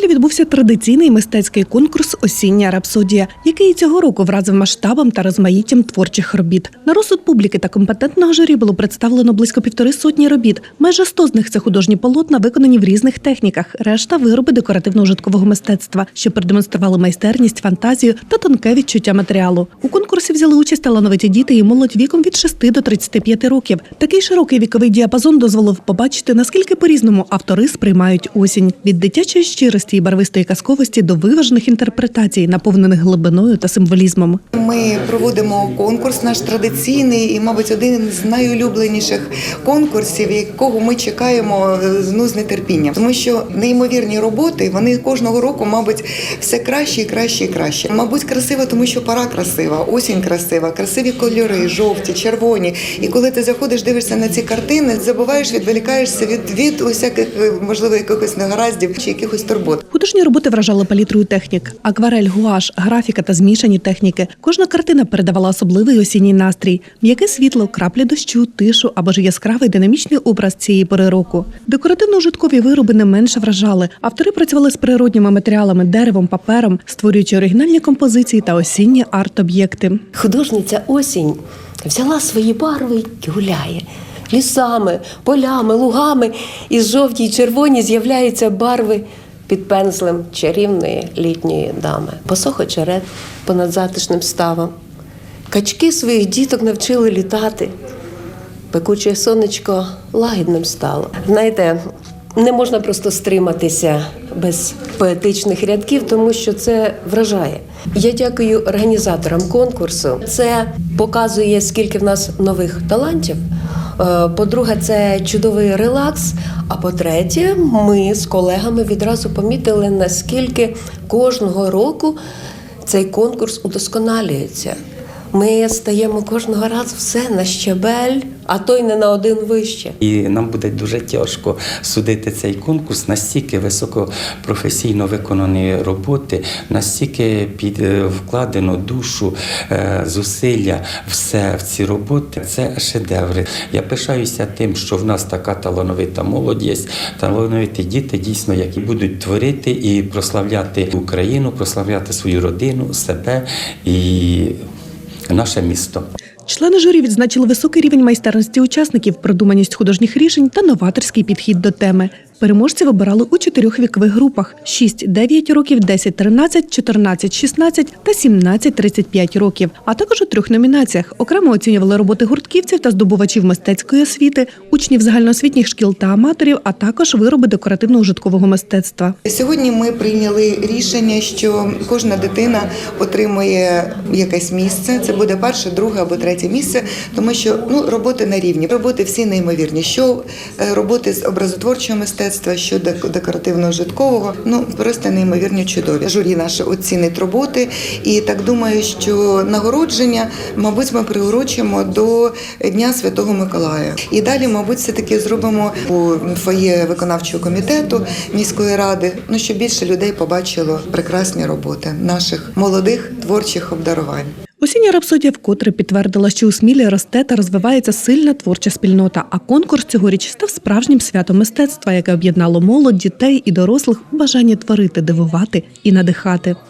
Тернополі відбувся традиційний мистецький конкурс Осіння рапсодія, який і цього року вразив масштабом та розмаїттям творчих робіт. На розсуд публіки та компетентного журі було представлено близько півтори сотні робіт. Майже сто з них це художні полотна, виконані в різних техніках. Решта вироби декоративно-ужиткового мистецтва, що продемонстрували майстерність, фантазію та тонке відчуття матеріалу. У конкурсі взяли участь талановиті діти і молодь віком від 6 до 35 років. Такий широкий віковий діапазон дозволив побачити, наскільки по-різному автори сприймають осінь від дитячої щирості і барвистої казковості до виважених інтерпретацій, наповнених глибиною та символізмом. Ми проводимо конкурс наш традиційний і, мабуть, один з найулюбленіших конкурсів, якого ми чекаємо е, ну, з нетерпінням. Тому що неймовірні роботи вони кожного року, мабуть, все краще і краще і краще. Мабуть, красиво, тому що пора красива, осінь красива, красиві кольори, жовті, червоні. І коли ти заходиш, дивишся на ці картини, забуваєш, відволікаєшся від, від усяких, е, можливо, якихось негараздів чи якихось турбот. Художні роботи вражали палітрою технік: акварель, гуаш, графіка та змішані техніки. Кожна картина передавала особливий осінній настрій, м'яке світло, краплі дощу, тишу або ж яскравий динамічний образ цієї пори року. Декоративно-ужиткові вироби не менше вражали. Автори працювали з природніми матеріалами, деревом, папером, створюючи оригінальні композиції та осінні арт-об'єкти. Художниця осінь взяла свої барви і гуляє. Лісами, полями, лугами і жовті й червоні з'являються барви під пензлем чарівної літньої дами. Посох очерет понад затишним ставом. Качки своїх діток навчили літати. Пекуче сонечко лагідним стало. Знаєте, не можна просто стриматися без поетичних рядків, тому що це вражає. Я дякую організаторам конкурсу. Це показує, скільки в нас нових талантів. Е, По-друге, це чудовий релакс. А по-третє, ми з колегами відразу помітили, наскільки кожного року цей конкурс удосконалюється. Ми стаємо кожного разу все на щебель, а то й не на один вище. І нам буде дуже тяжко судити цей конкурс, настільки високопрофесійно виконані роботи, настільки під е, вкладено душу, е, зусилля, все в ці роботи. Це шедеври. Я пишаюся тим, що в нас така талановита молодь є, талановиті діти, дійсно, які будуть творити і прославляти Україну, прославляти свою родину, себе і наше місто. Члени журі відзначили високий рівень майстерності учасників, продуманість художніх рішень та новаторський підхід до теми. Переможців обирали у чотирьох вікових групах: 6-9 років, 10-13, 14-16 та 17-35 років, а також у трьох номінаціях. Окремо оцінювали роботи гуртківців та здобувачів мистецької освіти, учнів загальноосвітніх шкіл та аматорів, а також вироби декоративно-ужиткового мистецтва. Сьогодні ми прийняли рішення, що кожна дитина отримує якесь місце. Це буде перше, друге або третє місце, тому що ну роботи на рівні. Роботи всі неймовірні. Що е, роботи з образотворчого мистецтва, що дек- декоративно-житкового, ну просто неймовірно чудові. Журі наше оцінить роботи, і так думаю, що нагородження, мабуть, ми приурочимо до Дня Святого Миколая. І далі, мабуть, все таки зробимо у фоє виконавчого комітету міської ради, ну щоб більше людей побачило прекрасні роботи наших молодих творчих обдарувань. Осіння рапсодія вкотре підтвердила, що у Смілі росте та розвивається сильна творча спільнота. А конкурс цьогоріч став справжнім святом мистецтва, яке об'єднало молодь, дітей і дорослих у бажанні творити, дивувати і надихати.